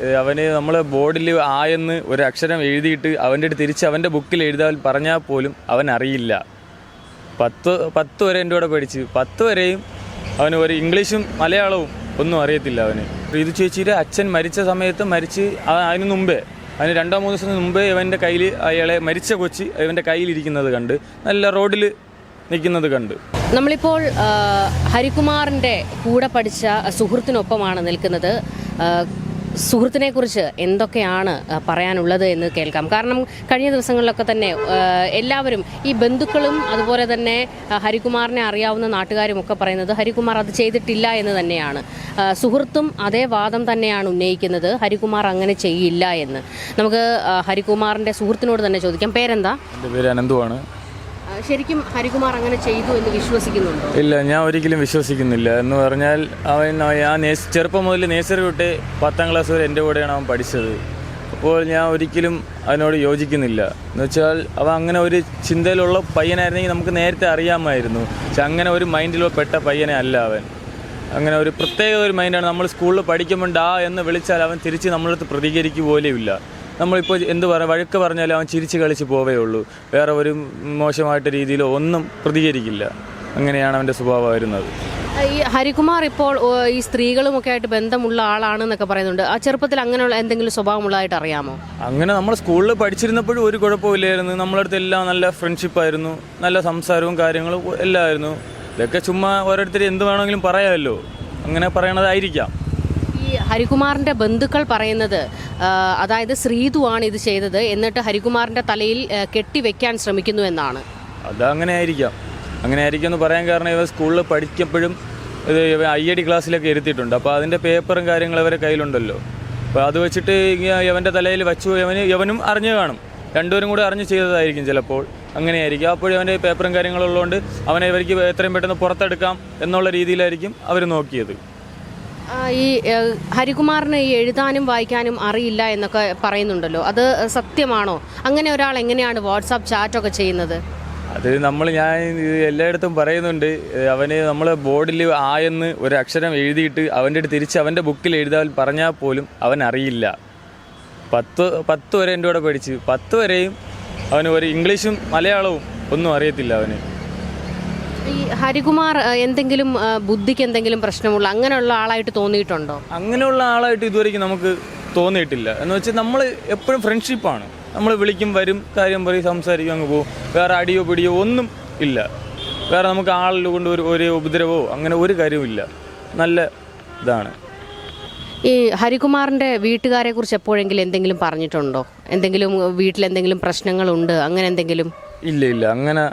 അവന് നമ്മൾ ബോർഡിൽ ആ എന്ന് ഒരു അക്ഷരം എഴുതിയിട്ട് അവന്റെ അടുത്ത് തിരിച്ച് അവന്റെ ബുക്കിൽ എഴുതാൻ പറഞ്ഞാൽ പോലും അവൻ അറിയില്ല. പത്ത് പത്ത് വരെ എന്റെ കൂടെ പഠിച്ച്. പത്ത് വരെയും അവന് ഒരു ഇംഗ്ലീഷും മലയാളവും ഒന്നും അറിയത്തില്ല അവന്. ഇത് ചേച്ചിയുടെ അച്ഛൻ മരിച്ച സമയത്ത് മരിച്ച് അതിന് മുമ്പേ അതിന് രണ്ടോ മൂന്ന് ദിവസം മുമ്പേ ഇവന്റെ കയ്യിൽ അയാളെ മരിച്ച കൊച്ച് ഇവന്റെ കയ്യിലിരിക്കുന്നത് കണ്ട് നല്ല റോഡിൽ നിൽക്കുന്നത് കണ്ട്. നമ്മളിപ്പോൾ ഹരികുമാറിന്റെ കൂടെ പഠിച്ച സുഹൃത്തിനൊപ്പമാണ് നിൽക്കുന്നത്. സുഹൃത്തിനെ കുറിച്ച് എന്തൊക്കെയാണ് പറയാനുള്ളത് എന്ന് കേൾക്കാം. കാരണം കഴിഞ്ഞ ദിവസങ്ങളിലൊക്കെ തന്നെ എല്ലാവരും ഈ ബന്ധുക്കളും അതുപോലെ തന്നെ ഹരികുമാറിനെ അറിയാവുന്ന നാട്ടുകാരും ഒക്കെ പറയുന്നത് ഹരികുമാർ അത് ചെയ്തിട്ടില്ല എന്ന് തന്നെയാണ്. സുഹൃത്തും അതേ വാദം തന്നെയാണ് ഉന്നയിക്കുന്നത് ഹരികുമാർ അങ്ങനെ ചെയ്യില്ല എന്ന്. നമുക്ക് ഹരികുമാറിന്റെ സുഹൃത്തിനോട് തന്നെ ചോദിക്കാം. പേരെന്താ? പേര് അനന്തുവാണ്. ശരിക്കും ഹരികുമാർ അങ്ങനെ ചെയ്തു എന്ന് വിശ്വസിക്കുന്നുണ്ടോ? ഇല്ല ഞാൻ ഒരിക്കലും വിശ്വസിക്കുന്നില്ല. എന്ന് പറഞ്ഞാൽ അവൻ ആ ചെറുപ്പം മുതൽ നേഴ്സറി തൊട്ട് പത്താം ക്ലാസ് വരെ എന്റെ കൂടെയാണ് അവൻ പഠിച്ചത്. അപ്പോൾ ഞാൻ ഒരിക്കലും അതിനോട് യോജിക്കുന്നില്ല. എന്ന് വെച്ചാൽ അവൻ അങ്ങനെ ഒരു ചിന്തയിലുള്ള പയ്യനായിരുന്നെങ്കിൽ നമുക്ക് നേരത്തെ അറിയാമായിരുന്നു. പക്ഷെ അങ്ങനെ ഒരു മൈൻഡിൽ പെട്ട പയ്യനെ അല്ല അവൻ. അങ്ങനെ ഒരു പ്രത്യേക ഒരു മൈൻഡാണ് നമ്മൾ സ്കൂളിൽ പഠിക്കുമ്പോൾ ഡാ എന്ന് വിളിച്ചാൽ അവൻ തിരിച്ച് നമ്മളടുത്ത് പ്രതികരിക്കുക പോലെയുമില്ല നമ്മളിപ്പോൾ എന്ത് പറയാം വഴക്ക് പറഞ്ഞാലും അവൻ ചിരിച്ച് കളിച്ച് പോവേ ഉള്ളൂ. വേറെ ഒരു മോശമായിട്ട് രീതിയിലോ ഒന്നും പ്രതികരിക്കില്ല. അങ്ങനെയാണ് അവന്റെ സ്വഭാവം വരുന്നത്. ഈ ഹരികുമാർ ഇപ്പോൾ ഈ സ്ത്രീകളുമൊക്കെ ആയിട്ട് ബന്ധമുള്ള ആളാണെന്നൊക്കെ പറയുന്നുണ്ട്. ആ ചെറുപ്പത്തിൽ അങ്ങനെയുള്ള എന്തെങ്കിലും സ്വഭാവമുള്ളതായിട്ട് അറിയാമോ? അങ്ങനെ നമ്മൾ സ്കൂളിൽ പഠിച്ചിരുന്നപ്പോഴും ഒരു കുഴപ്പമില്ലായിരുന്നു. നമ്മളടുത്ത് എല്ലാം നല്ല ഫ്രണ്ട്ഷിപ്പായിരുന്നു. നല്ല സംസാരവും കാര്യങ്ങളും എല്ലാം ആയിരുന്നു. ഇതൊക്കെ ചുമ്മാ ഓരോരുത്തർ എന്ത് വേണമെങ്കിലും പറയാമല്ലോ. അങ്ങനെ പറയണതായിരിക്കാം. ഈ ഹരികുമാറിന്റെ ബന്ധുക്കൾ പറയുന്നത് അതായത് അതായത് ആണ് ഇത് ചെയ്തത് എന്നിട്ട് ഹരികുമാറിന്റെ തലയിൽ കെട്ടിവെക്കാൻ ശ്രമിക്കുന്നു എന്നാണ്. അതങ്ങനെ ആയിരിക്കാം അങ്ങനെ ആയിരിക്കും എന്ന് പറയാൻ കാരണം ഇവ സ്കൂളിൽ പഠിക്കപ്പോഴും ഇത് ഐ എ ഡി ക്ലാസ്സിലൊക്കെ ഇരുത്തിയിട്ടുണ്ട്. അപ്പോൾ അതിന്റെ പേപ്പറും കാര്യങ്ങളും അവരെ കയ്യിലുണ്ടല്ലോ. അപ്പോൾ അത് വെച്ചിട്ട് ഇവന്റെ തലയിൽ വച്ചു ഇവന് ഇവനും അറിഞ്ഞു കാണും. രണ്ടുപേരും കൂടെ അറിഞ്ഞ് ചെയ്തതായിരിക്കും ചിലപ്പോൾ. അങ്ങനെയായിരിക്കും. അപ്പോൾ അവന്റെ പേപ്പറും കാര്യങ്ങളുള്ളതുകൊണ്ട് അവനെ ഇവർക്ക് എത്രയും പെട്ടെന്ന് പുറത്തെടുക്കാം എന്നുള്ള രീതിയിലായിരിക്കും അവർ നോക്കിയത്. ഈ ഹരികുമാറിന് ഈ എഴുതാനും വായിക്കാനും അറിയില്ല എന്നൊക്കെ പറയുന്നുണ്ടല്ലോ. അത് സത്യമാണോ? അങ്ങനെ ഒരാൾ എങ്ങനെയാണ് വാട്സാപ്പ് ചാറ്റൊക്കെ ചെയ്യുന്നത്? അത് നമ്മൾ ഞാൻ എല്ലായിടത്തും പറയുന്നുണ്ട്. അവന് നമ്മൾ ബോർഡിൽ ആ എന്ന് ഒരു അക്ഷരം എഴുതിയിട്ട് അവന്റെ അടുത്ത് തിരിച്ച് അവന്റെ ബുക്കിൽ എഴുതാൻ പറഞ്ഞാൽ പോലും അവൻ അറിയില്ല. പത്ത് പത്ത് വരെ എന്റെ കൂടെ പഠിച്ച്. പത്ത് വരെയും അവന് ഒരു ഇംഗ്ലീഷും മലയാളവും ഒന്നും അറിയത്തില്ല അവന്. ഈ ഹരികുമാർ എന്തെങ്കിലും ബുദ്ധിക്ക് എന്തെങ്കിലും പ്രശ്നമുള്ള അങ്ങനെയുള്ള ആളായിട്ട് തോന്നിയിട്ടുണ്ടോ? അങ്ങനെയുള്ള ആളായിട്ട് ഇതുവരെ നമുക്ക് തോന്നിയിട്ടില്ല. എന്ന് വെച്ചാൽ നമ്മൾ എപ്പോഴും ഫ്രണ്ട്ഷിപ്പാണ് നമ്മൾ വിളിക്കും വരും കാര്യം പറയും സംസാരിക്കും അങ്ങ് പോകും. വേറെ അടിയോ പിടിയോ ഒന്നും ഇല്ല. വേറെ നമുക്ക് ആളിൽ കൊണ്ട് ഒരു ഒരു ഉപദ്രവമോ അങ്ങനെ ഒരു കാര്യവും നല്ല ഇതാണ്. ഈ ഹരികുമാറിന്റെ വീട്ടുകാരെ കുറിച്ച് എപ്പോഴെങ്കിലും എന്തെങ്കിലും പറഞ്ഞിട്ടുണ്ടോ? എന്തെങ്കിലും വീട്ടിൽ എന്തെങ്കിലും പ്രശ്നങ്ങളുണ്ട്? അങ്ങനെ എന്തെങ്കിലും? ഇല്ല ഇല്ല. അങ്ങനെ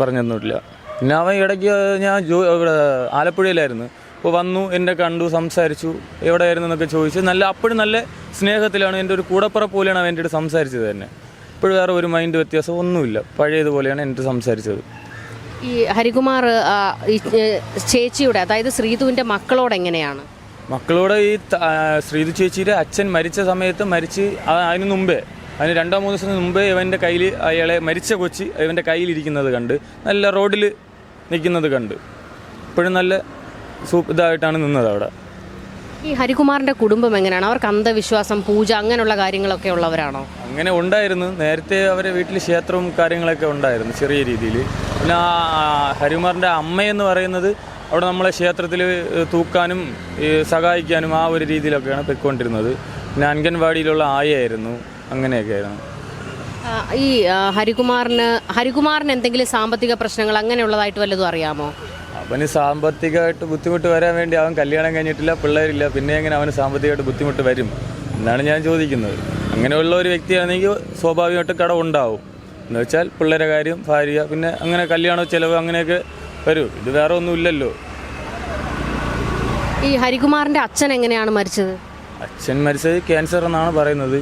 പറഞ്ഞൊന്നുമില്ല. പിന്നെ അവൻ ഇടയ്ക്ക് ഞാൻ ജോ ഇവിടെ ആലപ്പുഴയിലായിരുന്നു. അപ്പോൾ വന്നു എന്നെ കണ്ടു സംസാരിച്ചു. എവിടെയായിരുന്നു എന്നൊക്കെ ചോദിച്ചു നല്ല അപ്പോഴും നല്ല സ്നേഹത്തിലാണ് എന്റെ ഒരു കൂടപ്പുറ പോലെയാണ് അവൻ എന്റെ അടുത്ത് സംസാരിച്ചത് തന്നെ. ഇപ്പോഴും വേറെ ഒരു മൈൻഡ് വ്യത്യാസം ഒന്നുമില്ല. പഴയതുപോലെയാണ് എന്റെ സംസാരിച്ചത്. ഈ ഹരികുമാർ ചേച്ചിയുടെ അതായത് ശ്രീതുവിന്റെ മക്കളോട് എങ്ങനെയാണ്? മക്കളോട് ഈ ശ്രീതു ചേച്ചിയുടെ അച്ഛൻ മരിച്ച സമയത്ത് മരിച്ച് അതിന് മുമ്പേ അതിന് രണ്ടോ മൂന്ന് ദിവസത്തിന് മുമ്പേ ഇവന്റെ കയ്യിൽ അയാളെ മരിച്ച കൊച്ചി ഇവന്റെ കയ്യിലിരിക്കുന്നത് കണ്ട് നല്ല റോഡിൽ നിൽക്കുന്നത് കണ്ട്. ഇപ്പോഴും നല്ല സൂപ്പ് ഇതായിട്ടാണ് നിന്നത് അവിടെ. ഈ ഹരികുമാറിന്റെ കുടുംബം എങ്ങനെയാണ്? അവർക്ക് അന്ധവിശ്വാസം പൂജ അങ്ങനെയുള്ള കാര്യങ്ങളൊക്കെ ഉള്ളവരാണോ? അങ്ങനെ ഉണ്ടായിരുന്നു. നേരത്തെ അവരെ വീട്ടിൽ ക്ഷേത്രവും കാര്യങ്ങളൊക്കെ ഉണ്ടായിരുന്നു ചെറിയ രീതിയിൽ. പിന്നെ ആ ഹരികുമാറിന്റെ അമ്മയെന്ന് പറയുന്നത് അവിടെ നമ്മളെ ക്ഷേത്രത്തിൽ തൂക്കാനും സഹായിക്കാനും ആ ഒരു രീതിയിലൊക്കെയാണ് പൊയ്ക്കൊണ്ടിരുന്നത്. പിന്നെ അംഗൻവാടിയിലുള്ള ആയായിരുന്നു അങ്ങനെയൊക്കെ ആയിരുന്നു ഈ ഹരികുമാറിന് ഹരികുമാറിന് എന്തെങ്കിലും സാമ്പത്തിക പ്രശ്നങ്ങൾ അങ്ങനെയുള്ളതായിട്ട് വല്ലതും അറിയാമോ? അവന് സാമ്പത്തികമായിട്ട് ബുദ്ധിമുട്ട് വരാൻ വേണ്ടി അവൻ കല്യാണം കഴിഞ്ഞിട്ടില്ല പിള്ളേരില്ല പിന്നെ എങ്ങനെ അവന് സാമ്പത്തികമായിട്ട് ബുദ്ധിമുട്ട് വരും എന്നാണ് ഞാൻ ചോദിക്കുന്നത്. അങ്ങനെയുള്ള ഒരു വ്യക്തിയാണെങ്കിൽ സ്വാഭാവികമായിട്ട് കടം ഉണ്ടാവും. എന്ന് വെച്ചാൽ പിള്ളേരെ കാര്യം ഭാര്യ പിന്നെ അങ്ങനെ കല്യാണ ചിലവ് അങ്ങനെയൊക്കെ വരും. ഇത് വേറെ ഒന്നുമില്ലല്ലോ ഈ ഹരികുമാറിന്റെ അച്ഛൻ എങ്ങനെയാണ് മരിച്ചത്? അച്ഛൻ മരിച്ചത് ക്യാൻസർ എന്നാണ് പറയുന്നത്.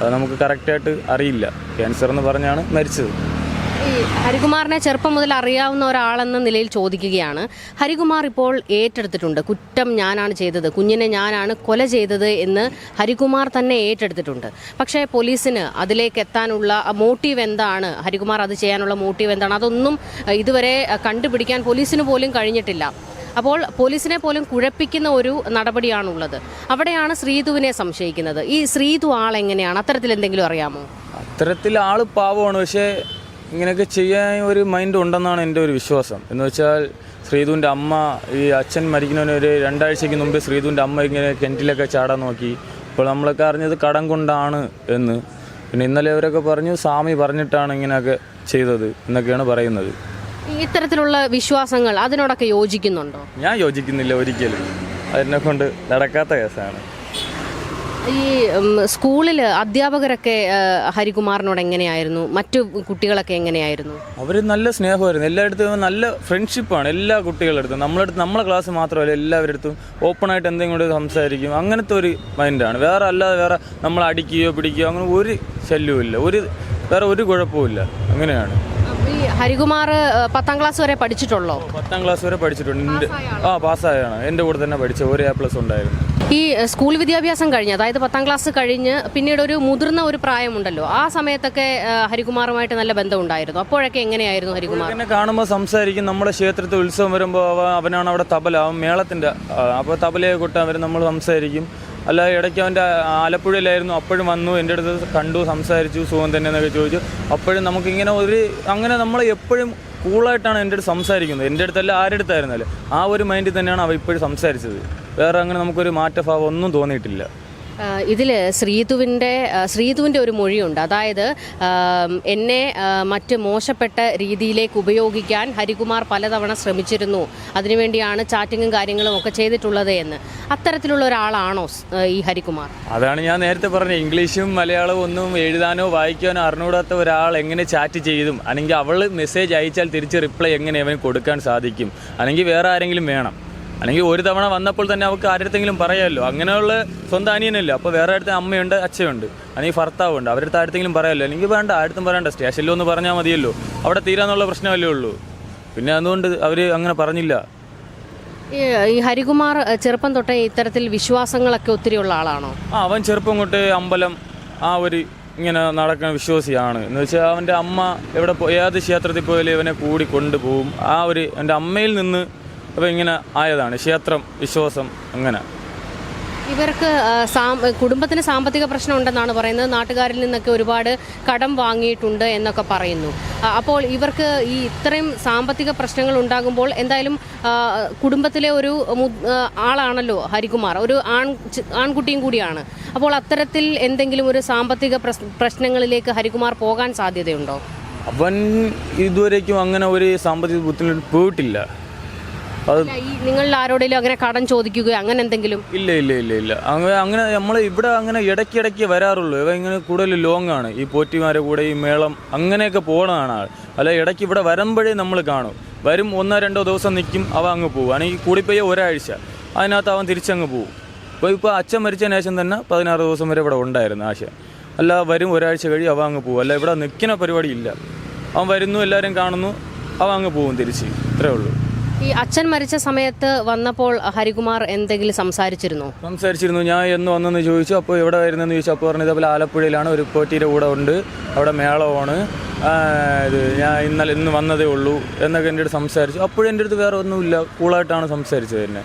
അത് നമുക്ക് കറക്റ്റായിട്ട് അറിയില്ല. ക്യാൻസർ എന്ന് പറഞ്ഞാണ് മരിച്ചത്. ഹരികുമാറിനെ ചെറുപ്പം മുതൽ അറിയാവുന്ന ഒരാളെന്ന നിലയിൽ ചോദിക്കുകയാണ്. ഹരികുമാർ ഇപ്പോൾ ഏറ്റെടുത്തിട്ടുണ്ട്. കുറ്റം ഞാനാണ് ചെയ്തത് കുഞ്ഞിനെ ഞാനാണ് കൊല ചെയ്തത് എന്ന് ഹരികുമാർ തന്നെ ഏറ്റെടുത്തിട്ടുണ്ട്. പക്ഷേ പോലീസിന് അതിലേക്ക് എത്താനുള്ള മോട്ടീവ് എന്താണ്? ഹരികുമാർ അത് ചെയ്യാനുള്ള മോട്ടീവ് എന്താണ്? അതൊന്നും ഇതുവരെ കണ്ടുപിടിക്കാൻ പോലീസിന് പോലും കഴിഞ്ഞിട്ടില്ല. അപ്പോൾ പോലീസിനെ പോലും കുഴപ്പിക്കുന്ന ഒരു നടപടിയാണുള്ളത്. അവിടെയാണ് ശ്രീതുവിനെ സംശയിക്കുന്നത്. ഈ ശ്രീതു ആളെങ്ങനെയാണ് അത്തരത്തിൽ എന്തെങ്കിലും അറിയാമോ? അത്തരത്തിൽ ആൾ പാവമാണ്. പക്ഷേ ഇങ്ങനെയൊക്കെ ചെയ്യാൻ ഒരു മൈൻഡ് ഉണ്ടെന്നാണ് എന്റെ ഒരു വിശ്വാസം. എന്ന് വെച്ചാൽ ശ്രീധുവിന്റെ അമ്മ ഈ അച്ഛൻ മരിക്കുന്നതിന് ഒരു രണ്ടാഴ്ചയ്ക്ക് മുമ്പ് ശ്രീധുവിന്റെ അമ്മ ഇങ്ങനെ കിണറ്റിലൊക്കെ ചാടാൻ നോക്കി. അപ്പോൾ നമ്മളൊക്കെ അറിഞ്ഞത് കടം കൊണ്ടാണ് എന്ന്. പിന്നെ ഇന്നലെ അവരൊക്കെ പറഞ്ഞു സ്വാമി പറഞ്ഞിട്ടാണ് ഇങ്ങനെയൊക്കെ ചെയ്തത് എന്നൊക്കെയാണ് പറയുന്നത്. ഇത്തരത്തിലുള്ള വിശ്വാസങ്ങൾ അതിനോടൊക്കെ യോജിക്കുന്നുണ്ടോ? ഞാൻ യോജിക്കുന്നില്ല ഒരിക്കലും. അതിനെ കൊണ്ട് നടക്കാത്ത കേസാണ്. ഈ സ്കൂളിൽ അധ്യാപകരൊക്കെ ഹരികുമാറിനോട് എങ്ങനെയായിരുന്നു? മറ്റു കുട്ടികളൊക്കെ എങ്ങനെയായിരുന്നു? അവർ നല്ല സ്നേഹമായിരുന്നു. എല്ലായിടത്തും നല്ല ഫ്രണ്ട്ഷിപ്പാണ് എല്ലാ കുട്ടികളുടെ അടുത്തും നമ്മളടുത്ത് നമ്മളെ ക്ലാസ് മാത്രമല്ല എല്ലാവരുടെ അടുത്തും ഓപ്പണായിട്ട് എന്തെങ്കിലും കൂടി സംസാരിക്കും. അങ്ങനത്തെ ഒരു മൈൻഡാണ് വേറെ അല്ലാതെ വേറെ നമ്മൾ അടിക്കുകയോ പിടിക്കുകയോ അങ്ങനെ ഒരു ശല്യവും ഇല്ല ഒരു വേറെ ഒരു കുഴപ്പമില്ല അങ്ങനെയാണ്. ഹരികുമാർ പത്താം ക്ലാസ് വരെ പഠിച്ചിട്ടുള്ളോ? പത്താം ക്ലാസ് വരെ പഠിച്ചിട്ടുണ്ട്. ആ പാസ്സായാണ്. എന്റെ കൂടെ തന്നെ പഠിച്ച ഒരു എ പ്ലസ് ഉണ്ടായിരുന്നു. ഈ സ്കൂൾ വിദ്യാഭ്യാസം കഴിഞ്ഞ് അതായത് പത്താം ക്ലാസ് കഴിഞ്ഞ് പിന്നീട് ഒരു മുതിർന്ന ഒരു പ്രായമുണ്ടല്ലോ ആ സമയത്തൊക്കെ ഹരികുമാറുമായിട്ട് നല്ല ബന്ധം ഉണ്ടായിരുന്നു അപ്പോഴൊക്കെ എങ്ങനെയായിരുന്നു ഹരികുമാർ? എന്നെ കാണുമ്പോൾ സംസാരിക്കും. നമ്മുടെ ക്ഷേത്രത്തിൽ ഉത്സവം വരുമ്പോൾ അവനാണ് അവിടെ തബല അവൻ മേളത്തിന്റെ അപ്പോൾ തബലയെ കൊട്ടാൻ വരും. നമ്മൾ സംസാരിക്കും. അല്ല ഇടയ്ക്ക് അവന്റെ ആലപ്പുഴയിലായിരുന്നു. അപ്പോഴും വന്നു എന്റെ അടുത്ത് കണ്ടു സംസാരിച്ചു സുഖം തന്നെ എന്നൊക്കെ ചോദിച്ചു. അപ്പോഴും നമുക്കിങ്ങനെ ഒരു അങ്ങനെ നമ്മൾ എപ്പോഴും കൂളായിട്ടാണ് എന്റെ അടുത്ത് സംസാരിക്കുന്നത്. എന്റെ അടുത്തല്ല ആരുടെ അടുത്തായിരുന്നാലും ആ ഒരു മൈൻഡിൽ തന്നെയാണ് അവ ഇപ്പോഴും സംസാരിച്ചത്. വേറെ അങ്ങനെ നമുക്കൊരു മാറ്റഭാവം ഒന്നും തോന്നിയിട്ടില്ല. ഇതിൽ ശ്രീതുവിന്റെ ശ്രീതുവിന്റെ ഒരു മൊഴിയുണ്ട്. അതായത് എന്നെ മറ്റ് മോശപ്പെട്ട രീതിയിലേക്ക് ഉപയോഗിക്കാൻ ഹരികുമാർ പലതവണ ശ്രമിച്ചിരുന്നു. അതിനുവേണ്ടിയാണ് ചാറ്റിങ്ങും കാര്യങ്ങളും ഒക്കെ ചെയ്തിട്ടുള്ളത് എന്ന്. അത്തരത്തിലുള്ള ഒരാളാണോ ഈ ഹരികുമാർ? അതാണ് ഞാൻ നേരത്തെ പറഞ്ഞത്. ഇംഗ്ലീഷും മലയാളവും ഒന്നും എഴുതാനോ വായിക്കാനോ അറിഞ്ഞൂടാത്ത ഒരാൾ എങ്ങനെ ചാറ്റ് ചെയ്തും അല്ലെങ്കിൽ അവൾ മെസ്സേജ് അയച്ചാൽ തിരിച്ച് റിപ്ലൈ എങ്ങനെ അവന് കൊടുക്കാൻ സാധിക്കും അല്ലെങ്കിൽ വേറെ ആരെങ്കിലും വേണം. അല്ലെങ്കിൽ ഒരു തവണ വന്നപ്പോൾ തന്നെ അവൾക്ക് ആരുടെങ്കിലും പറയാമല്ലോ അങ്ങനെയുള്ള സ്വന്തം അനിയനല്ലോ? അപ്പോൾ വേറെ അടുത്ത് അമ്മയുണ്ട് അച്ഛയുണ്ട്. അല്ലെങ്കിൽ ഭർത്താവുണ്ട്. അവരുടെ അടുത്ത് ആരുടെങ്കിലും പറയാമല്ലോ അല്ലെങ്കിൽ വേണ്ട ആരുത്തും പറയണ്ട. സ്റ്റേഷനിലോ ഒന്ന് പറഞ്ഞാൽ മതിയല്ലോ. അവിടെ തീരാന്നുള്ള പ്രശ്നമല്ലേ ഉള്ളൂ. പിന്നെ അതുകൊണ്ട് അവർ അങ്ങനെ പറഞ്ഞില്ല. ഈ ഹരികുമാർ ചെറുപ്പം തൊട്ടേ ഇത്തരത്തിൽ വിശ്വാസങ്ങളൊക്കെ ഒത്തിരി ഉള്ള ആളാണോ? ആ അവൻ ചെറുപ്പം തൊട്ട് അമ്പലം ആ ഒരു ഇങ്ങനെ നടക്കുന്ന വിശ്വാസിയാണ്. എന്ന് വെച്ചാൽ അവന്റെ അമ്മ എവിടെ ഏത് ക്ഷേത്രത്തിൽ പോയാലും ഇവനെ കൂടി കൊണ്ടുപോകും. ആ ഒരു എന്റെ അമ്മയിൽ നിന്ന് ഇവ ഇങ്ങനെ ആയതാണ്. ക്ഷേത്രം വിശ്വാസം അങ്ങനെ. ഇവർക്ക് കുടുംബത്തിന് സാമ്പത്തിക പ്രശ്നം ഉണ്ടെന്നാണ് പറയുന്നത്. നാട്ടുകാരിൽ നിന്നൊക്കെ ഒരുപാട് കടം വാങ്ങിയിട്ടുണ്ട് എന്നൊക്കെ പറയുന്നു. അപ്പോൾ ഇവർക്ക് ഈ ഇത്രയും സാമ്പത്തിക പ്രശ്നങ്ങൾ ഉണ്ടാകുമ്പോൾ എന്തായാലും കുടുംബത്തിലെ ഒരു ആളാണല്ലോ ഹരികുമാർ. ഒരു ആൺ ആൺകുട്ടിയും കൂടിയാണ്. അപ്പോൾ അത്തരത്തിൽ എന്തെങ്കിലും ഒരു സാമ്പത്തിക പ്രശ്നങ്ങളിലേക്ക് ഹരികുമാർ പോകാൻ സാധ്യതയുണ്ടോ? അവൻ ഇതുവരേക്കും അങ്ങനെ ഒരു സാമ്പത്തിക ബുദ്ധിമുട്ട് പോയിട്ടില്ല. നിങ്ങളിൽ ആരോടെങ്കിലും അങ്ങനെ കടം ചോദിക്കുകയോ അങ്ങനെ എന്തെങ്കിലും? ഇല്ല ഇല്ല ഇല്ല ഇല്ല. അങ്ങനെ അങ്ങനെ നമ്മൾ ഇവിടെ അങ്ങനെ ഇടയ്ക്കിടയ്ക്ക് വരാറുള്ളൂ. ഇവ ഇങ്ങനെ കൂടുതൽ ലോങ് ആണ് ഈ പോറ്റിമാരെ കൂടെ ഈ മേളം അങ്ങനെയൊക്കെ പോകണതാണ് ആൾ അല്ല ഇടയ്ക്ക് ഇവിടെ വരുമ്പോഴേ നമ്മൾ കാണും. വരും ഒന്നോ രണ്ടോ ദിവസം നിൽക്കും അവ അങ്ങ് പോകും അല്ലെങ്കിൽ കൂടിപ്പോയ ഒരാഴ്ച. അതിനകത്ത് അവൻ തിരിച്ചങ്ങ് പോകും ഇപ്പോൾ ഇപ്പോൾ അച്ഛൻ മരിച്ചതിന് ശേഷം തന്നെ പതിനാറ് ദിവസം വരെ ഇവിടെ ഉണ്ടായിരുന്നു ആശ. അല്ല വരും ഒരാഴ്ച കഴിയും അവ അങ്ങ് പോകും അല്ല ഇവിടെ നിൽക്കുന്ന പരിപാടി ഇല്ല. അവൻ വരുന്നു എല്ലാവരും കാണുന്നു അവ അങ്ങ് പോകും തിരിച്ച്. ഇത്രേ ഉള്ളൂ. ഈ അച്ഛൻ മരിച്ച സമയത്ത് വന്നപ്പോൾ ഹരികുമാർ എന്തെങ്കിലും സംസാരിച്ചിരുന്നു? സംസാരിച്ചിരുന്നു. ഞാൻ എന്ന് വന്നെന്ന് ചോദിച്ചു അപ്പോൾ എവിടെ വരുന്നെന്ന് ചോദിച്ചു. അപ്പോൾ പറഞ്ഞു ഇതേപോലെ ആലപ്പുഴയിലാണ് ഒരു പോറ്റിയുടെ കൂടെ ഉണ്ട്. അവിടെ മേളമാണ്. ഇത് ഞാൻ ഇന്നലെ ഇന്ന് വന്നതേ ഉള്ളൂ എന്നൊക്കെ എന്റെ അടുത്ത് സംസാരിച്ചു. അപ്പോഴും എന്റെ അടുത്ത് വേറെ ഒന്നുമില്ല. കൂളായിട്ടാണ് സംസാരിച്ചത് തന്നെ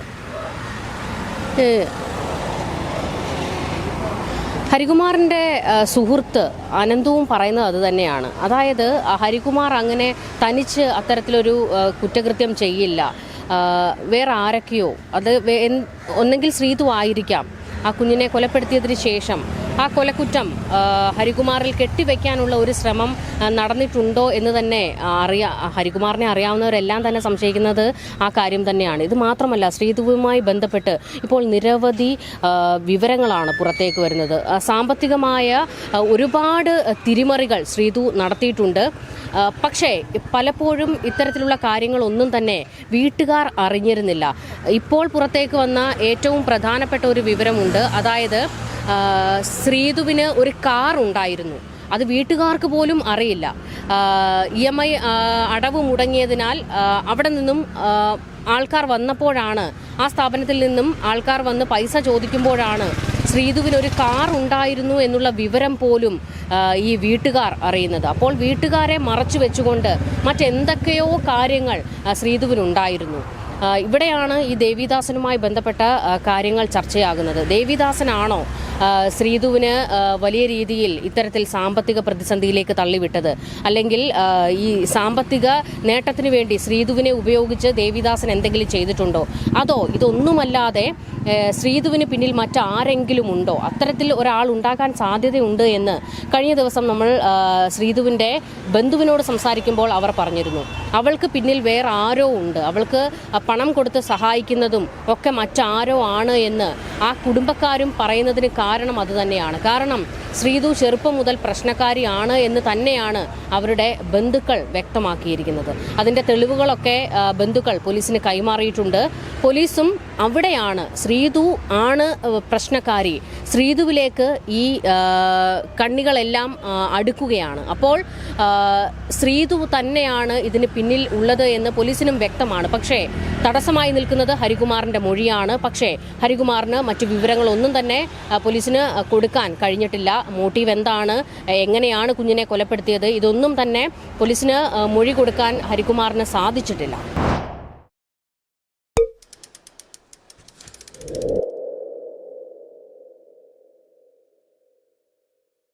ഹരികുമാറിന്റെ സുഹൃത്ത് അനന്തവും പറയുന്നത് അത് തന്നെയാണ്. അതായത് ഹരികുമാർ അങ്ങനെ തനിച്ച് അത്തരത്തിലൊരു കുറ്റകൃത്യം ചെയ്യില്ല. വേറെ ആരൊക്കെയോ അത് ഒന്നെങ്കിൽ ശ്രീതു ആയിരിക്കാം. ആ കുഞ്ഞിനെ കൊലപ്പെടുത്തിയതിന് ശേഷം ആ കൊലക്കുറ്റം ഹരികുമാറിൽ കെട്ടിവെക്കാനുള്ള ഒരു ശ്രമം നടന്നിട്ടുണ്ടോ എന്ന് തന്നെ അറിയ ഹരികുമാറിനെ അറിയാവുന്നവരെല്ലാം തന്നെ സംശയിക്കുന്നത് ആ കാര്യം തന്നെയാണ്. ഇത് മാത്രമല്ല ശ്രീധുവുമായി ബന്ധപ്പെട്ട് ഇപ്പോൾ നിരവധി വിവരങ്ങളാണ് പുറത്തേക്ക് വരുന്നത്. സാമ്പത്തികമായ ഒരുപാട് തിരിമറികൾ ശ്രീധു നടത്തിയിട്ടുണ്ട്. പക്ഷേ പലപ്പോഴും ഇത്തരത്തിലുള്ള കാര്യങ്ങളൊന്നും തന്നെ വീട്ടുകാർ അറിഞ്ഞിരുന്നില്ല. ഇപ്പോൾ പുറത്തേക്ക് വന്ന ഏറ്റവും പ്രധാനപ്പെട്ട ഒരു വിവരമുണ്ട്. അതായത് ആ, ശ്രീധുവിന് ഒരു കാർ ഉണ്ടായിരുന്നു. അത് വീട്ടുകാർക്ക് പോലും അറിയില്ല. ഇ എം ഐ അടവ് മുടങ്ങിയതിനാൽ അവിടെ നിന്നും ആൾക്കാർ വന്നപ്പോഴാണ് ആ സ്ഥാപനത്തിൽ നിന്നും ആൾക്കാർ വന്ന് പൈസ ചോദിക്കുമ്പോഴാണ് ശ്രീധുവിന് ഒരു കാർ ഉണ്ടായിരുന്നു എന്നുള്ള വിവരം പോലും ഈ വീട്ടുകാർ അറിയുന്നത്. അപ്പോൾ വീട്ടുകാരെ മറച്ചു വെച്ചുകൊണ്ട് മറ്റെന്തൊക്കെയോ കാര്യങ്ങൾ ശ്രീതുവിനുണ്ടായിരുന്നു ഇവിടെയാണ് ഈ ദേവിദാസനുമായി ബന്ധപ്പെട്ട കാര്യങ്ങൾ ചർച്ചയാകുന്നത്. ദേവിദാസനാണോ ശ്രീതുവിന് വലിയ രീതിയിൽ ഇത്തരത്തിൽ സാമ്പത്തിക പ്രതിസന്ധിയിലേക്ക് തള്ളിവിട്ടത്? അല്ലെങ്കിൽ ഈ സാമ്പത്തിക നേട്ടത്തിന് വേണ്ടി ശ്രീധുവിനെ ഉപയോഗിച്ച് ദേവിദാസൻ എന്തെങ്കിലും ചെയ്തിട്ടുണ്ടോ? അതോ ഇതൊന്നുമല്ലാതെ ശ്രീധുവിന് പിന്നിൽ മറ്റാരെങ്കിലും ഉണ്ടോ? അത്തരത്തിൽ ഒരാൾ ഉണ്ടാകാൻ സാധ്യതയുണ്ട് എന്ന് കഴിഞ്ഞ ദിവസം നമ്മൾ ശ്രീധുവിന്റെ ബന്ധുവിനോട് സംസാരിക്കുമ്പോൾ അവർ പറഞ്ഞിരുന്നു. അവൾക്ക് പിന്നിൽ വേറെ ആരോ ഉണ്ട്. അവൾക്ക് പണം കൊടുത്ത് സഹായിക്കുന്നതും ഒക്കെ മറ്റാരോ ആണ് എന്ന് ആ കുടുംബക്കാരും പറയുന്നതിന് കാരണം അതുതന്നെയാണ് കാരണം ശ്രീധു ചെറുപ്പം മുതൽ പ്രശ്നക്കാരിയാണ് എന്ന് തന്നെയാണ് അവരുടെ ബന്ധുക്കൾ വ്യക്തമാക്കിയിരിക്കുന്നത്. അതിന്റെ തെളിവുകളൊക്കെ ബന്ധുക്കൾ പോലീസിന് കൈമാറിയിട്ടുണ്ട്. പോലീസും അവിടെയാണ് ശ്രീധു ആണ് പ്രശ്നക്കാരി. ശ്രീതുവിലേക്ക് ഈ കണ്ണികളെല്ലാം അടുക്കുകയാണ്. അപ്പോൾ ശ്രീതു തന്നെയാണ് ഇതിന് പിന്നിൽ ഉള്ളത് എന്ന് പോലീസിനും വ്യക്തമാണ്. പക്ഷേ തടസ്സമായി നിൽക്കുന്നത് ഹരികുമാറിന്റെ മൊഴിയാണ്. പക്ഷേ ഹരികുമാറിന് മറ്റു വിവരങ്ങളൊന്നും തന്നെ പോലീസിന് കൊടുക്കാൻ കഴിഞ്ഞിട്ടില്ല. മോട്ടീവ് എന്താണ് എങ്ങനെയാണ് കുഞ്ഞിനെ കൊലപ്പെടുത്തിയത് ഇതൊന്നും തന്നെ പോലീസിന് മൊഴി കൊടുക്കാൻ ഹരികുമാറിന് സാധിച്ചിട്ടില്ല.